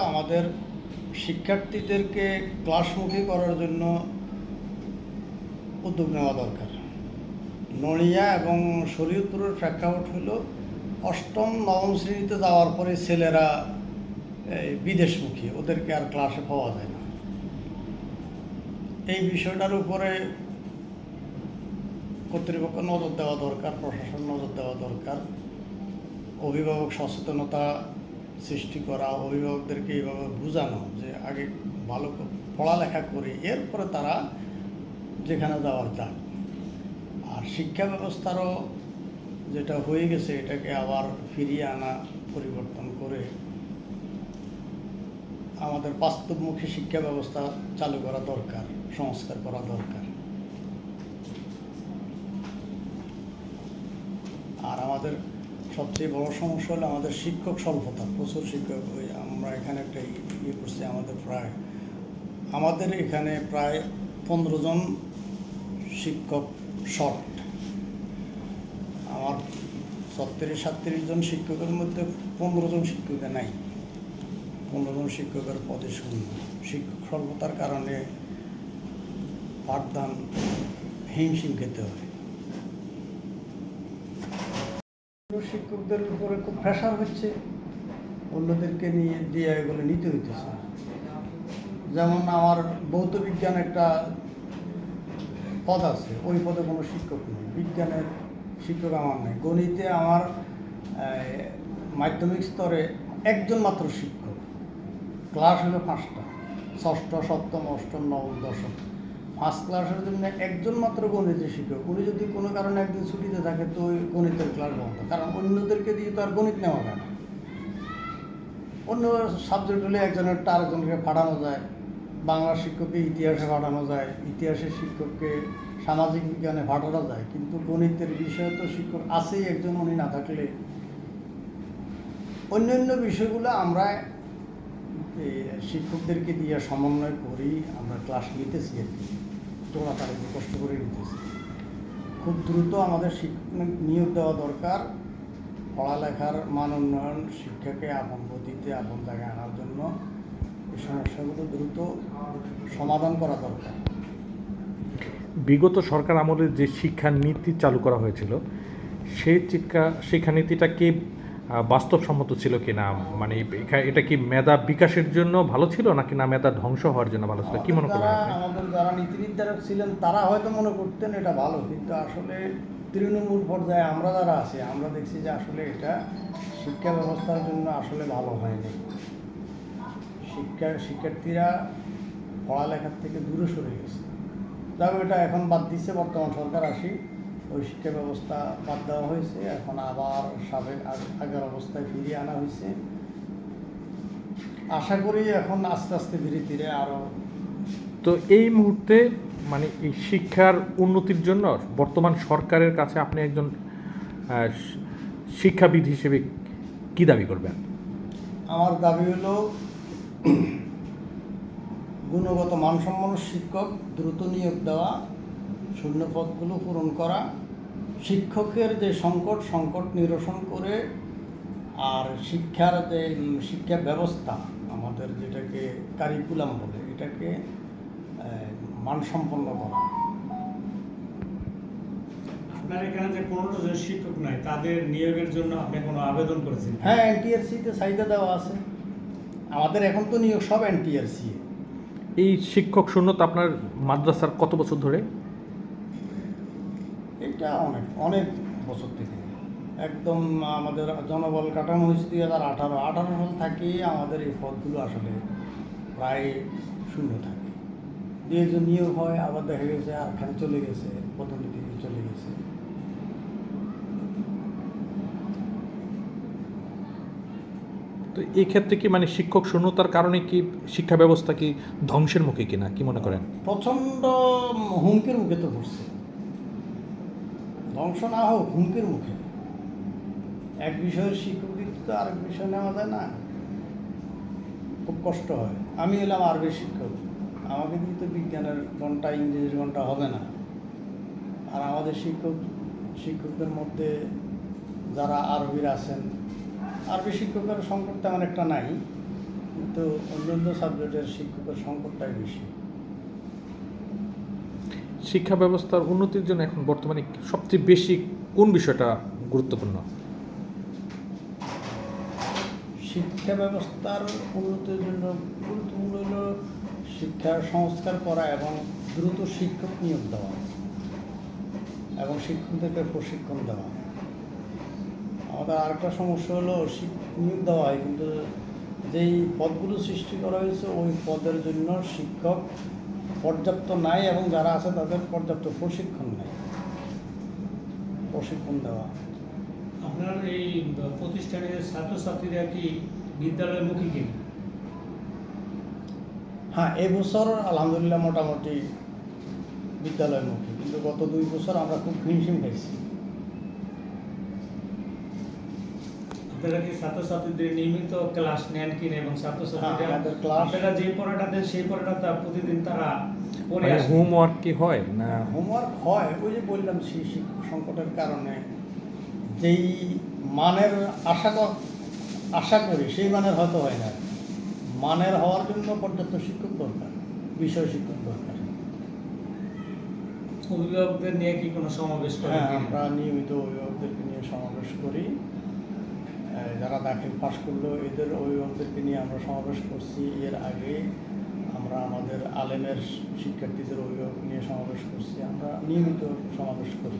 আমাদের শিক্ষার্থীদেরকে ক্লাসমুখী করার জন্য উদ্যোগ নেওয়া দরকার। নড়িয়া এবং শরীয়তপুরের প্রেক্ষাপট হল অষ্টম, নবম শ্রেণীতে যাওয়ার পরে ছেলেরা বিদেশমুখী, ওদেরকে আর ক্লাসে পাওয়া যায় না। এই বিষয়টার উপরে কর্তৃপক্ষ নজর দেওয়া দরকার, প্রশাসন নজর দেওয়া দরকার। অভিভাবক সচেতনতা সৃষ্টি করা অভিভাবকদেরকে এইভাবে বোঝানো যে আগে ভালো পড়ালেখা করে এরপরে তারা যেখানে যাওয়ার যাক আর শিক্ষা ব্যবস্থারও যেটা হয়ে গেছে, এটাকে আবার ফিরিয়ে আনা, পরিবর্তন করে আমাদের বাস্তবমুখী শিক্ষা ব্যবস্থা চালু করা দরকার, সংস্কার করা দরকার। আর আমাদের সবচেয়ে বড় সমস্যা হলো আমাদের শিক্ষক স্বল্পতা। প্রচুর শিক্ষক আমরা এখানে একটা ইয়ে করছি আমাদের প্রায়, আমাদের এখানে প্রায় পনেরো জন শিক্ষক শর্ট আমার সত্তরিশ সাতত্রিশ জন শিক্ষকের মধ্যে পনেরো জন শিক্ষকের নাই। পনেরো জন শিক্ষকের পদে শূন্য। শিক্ষক স্বল্পতার কারণে পাঠদান হিমশিম খেতে হয়। শিক্ষকদের উপরে খুব প্রেশার হচ্ছে। অন্যদেরকে নিয়ে দিয়ে এগুলো নিতে হইতেছে। যেমন আমার ভৌত বিজ্ঞান একটা পদ আছে, ওই পদে কোনো শিক্ষক নেই। বিজ্ঞানের শিক্ষক আমার নেই। গণিতে আমার মাধ্যমিক স্তরে একজন মাত্র শিক্ষক। ক্লাস হলো পাঁচটা, ষষ্ঠ, সপ্তম, অষ্টম, নবম, দশম। ফার্স্ট ক্লাসের জন্য একজন মাত্র গণিতের শিক্ষক। উনি যদি কোনো কারণে একদিন ছুটিতে থাকে, তো ওই গণিতের ক্লাস বন্ধ। কারণ অন্যদেরকে দিয়ে তো আর গণিত নেওয়া যায় না। অন্য সাবজেক্ট হলে একজনের আরেকজনকে পাঠানো যায়। বাংলা শিক্ষককে ইতিহাসে পাঠানো যায়। ইতিহাসের শিক্ষককে সামাজিক বিজ্ঞানে পাঠানো যায়। কিন্তু গণিতের বিষয়ে তো শিক্ষক আছেই একজন, উনি না থাকলে। অন্যান্য বিষয়গুলো আমরা শিক্ষকদেরকে দিয়ে সমন্বয় করি, আমরা ক্লাস নিতেছি আর কি। তারা একটু কষ্ট করে নিতেছি খুব দ্রুত আমাদের শিক্ষক নিয়োগ দেওয়া দরকার। পড়ালেখার মান উন্নয়ন শিক্ষাকে আপন গতিতে আপন জায়গায় আনার জন্য এই সমস্যাগুলো দ্রুত সমাধান করা দরকার। বিগত সরকার আমলে যে শিক্ষা নীতি চালু করা হয়েছিল সেই শিক্ষা শিক্ষানীতিটা কি আহ, বাস্তবসম্মত ছিল কি না? মানে এটা কি মেধা বিকাশের জন্য ভালো ছিল নাকি না মেধা ধ্বংস হওয়ার জন্য ভালো ছিল? কি মনে করেন আমাদের যারা নীতি নির্ধারক ছিলেন তারা হয়তো মনে করতেন এটা ভালো কিন্তু আসলে তৃণমূল পর্যায়ে আমরা যারা আছি আমরা দেখছি যে আসলে এটা শিক্ষা ব্যবস্থার জন্য আসলে ভালো হয়নি। শিক্ষা শিক্ষার্থীরা পড়ালেখার থেকে দূরে সরে গেছে। তবে এটা এখন বাদ দিচ্ছে বর্তমান সরকার আসি। ওই শিক্ষা ব্যবস্থা বাদ দেওয়া হয়েছে। এখন আবার সাবেক আগের অবস্থায় ফিরিয়ে আনা হয়েছে। আশা করি এখন আস্তে আস্তে ধীরে ধীরে আরও তো এই মুহূর্তে মানে এই শিক্ষার উন্নতির জন্য বর্তমান সরকারের কাছে আপনি একজন শিক্ষাবিদ হিসেবে কি দাবি করবেন? আমার দাবি হলো গুণগত মানসম্পন্ন শিক্ষক দ্রুত নিয়োগ দেওয়া শূন্য পদগুলো পূরণ করা শিক্ষকের যে সংকট সংকট নিরসন করে আর শিক্ষার যে শিক্ষা ব্যবস্থা আমাদের যেটাকে কারিকুলাম বলে এটাকে মানসম্পন্ন করা। আপনার এখানে যে পনেরো জন শিক্ষক নাই তাদের নিয়োগের জন্য আপনি কোনো আবেদন করেছেন? হ্যাঁ এনটিআরসিতে চাহিদা দেওয়া আছে। আমাদের এখন তো নিয়োগ সব এনটিআরসি এই শিক্ষক শূন্যতা আপনার মাদ্রাসার কত বছর ধরে? এটা অনেক অনেক বছর থেকে। একদম আমাদের জনবল কাঠামো হয়েছে দুই হাজার আঠারো। আঠারো সাল থেকেই আমাদের এই পদগুলো আসলে প্রায় শূন্য থাকে। দুই একজন নিয়োগ হয় আবার দেখা গেছে আর আরখানে চলে গেছে পদোন্নতি চলে গেছে। তো এই ক্ষেত্রে কি মানে শিক্ষক শূন্যতার কারণে কি শিক্ষা ব্যবস্থা কি ধ্বংসের মুখে কিনা কি মনে করেন? প্রচণ্ড হুমকির মুখে তো পড়ছে। ধ্বংস না হোক, হুমকির মুখে। এক বিষয়ের দিতে তো আরেক বিষয় নেওয়া যায় না। খুব কষ্ট হয়। আমি এলাম আরবি শিক্ষক। আমাকে দিয়ে তো বিজ্ঞানের ঘণ্টা, ইংরেজির ঘণ্টা হবে না। আর আমাদের শিক্ষক, শিক্ষকদের মধ্যে যারা আরবির আছেন, আরবি শিক্ষকের সংকট তেমন একটা নাই, কিন্তু অন্যান্য সাবজেক্টের শিক্ষকের সংকটটাই বেশি। শিক্ষা ব্যবস্থার উন্নতির জন্য এখন বর্তমানে সবচেয়ে বেশি কোন বিষয়টা গুরুত্বপূর্ণ? শিক্ষা ব্যবস্থার উন্নতির জন্য গুরুত্বপূর্ণ হল শিক্ষার সংস্কার করা এবং দ্রুত শিক্ষক নিয়োগ দেওয়া এবং শিক্ষকদেরকে প্রশিক্ষণ দেওয়া। আমাদের আরেকটা সমস্যা হলো নিয়োগ দেওয়া হয়, কিন্তু যেই পদগুলো সৃষ্টি করা হয়েছে, ওই পদের জন্য শিক্ষক পর্যাপ্ত নাই এবং যারা আছে তাদের পর্যাপ্ত প্রশিক্ষণ নেই। প্রশিক্ষণ দেওয়া। আপনার এই প্রতিষ্ঠানের ছাত্রছাত্রীরা কি বিদ্যালয়মুখী কি হ্যাঁ এবছর আলহামদুলিল্লাহ মোটামুটি বিদ্যালয়মুখী কিন্তু গত দুই বছর আমরা খুব হিমশিম খাইছি। আপনারা কি ছাত্রছাত্রীদের নিয়মিত ক্লাস নেন কিনা এবং ছাত্রছাত্রীরা হ্যাঁ, আপনারা যে পড়াটা দেন সেই পড়াটা প্রতিদিন তারা পড়ে মানে হোমওয়ার্ক কি হয় না? হোমওয়ার্ক হয় ওই যে বললাম সেই শিক্ষক সংকটের কারণে। যেই মানের আশা আশা করি সেই মানের হয়তো হয় না। মানের হওয়ার জন্য পর্যাপ্ত শিক্ষক দরকার বিষয় শিক্ষক দরকার। অভিভাবকদের নিয়ে কি কোনো সমাবেশ করেন হ্যাঁ আমরা নিয়মিত অভিভাবকদেরকে নিয়ে সমাবেশ করি। যারা দাখিল পাশ করল, এদের অভিভাবকদেরকে নিয়ে আমরা সমাবেশ করছি। এর আগে আমরা আমাদের আলেমের শিক্ষার্থীদের অভিভাবক নিয়ে সমাবেশ করছি। আমরা নিয়মিত সমাবেশ করি।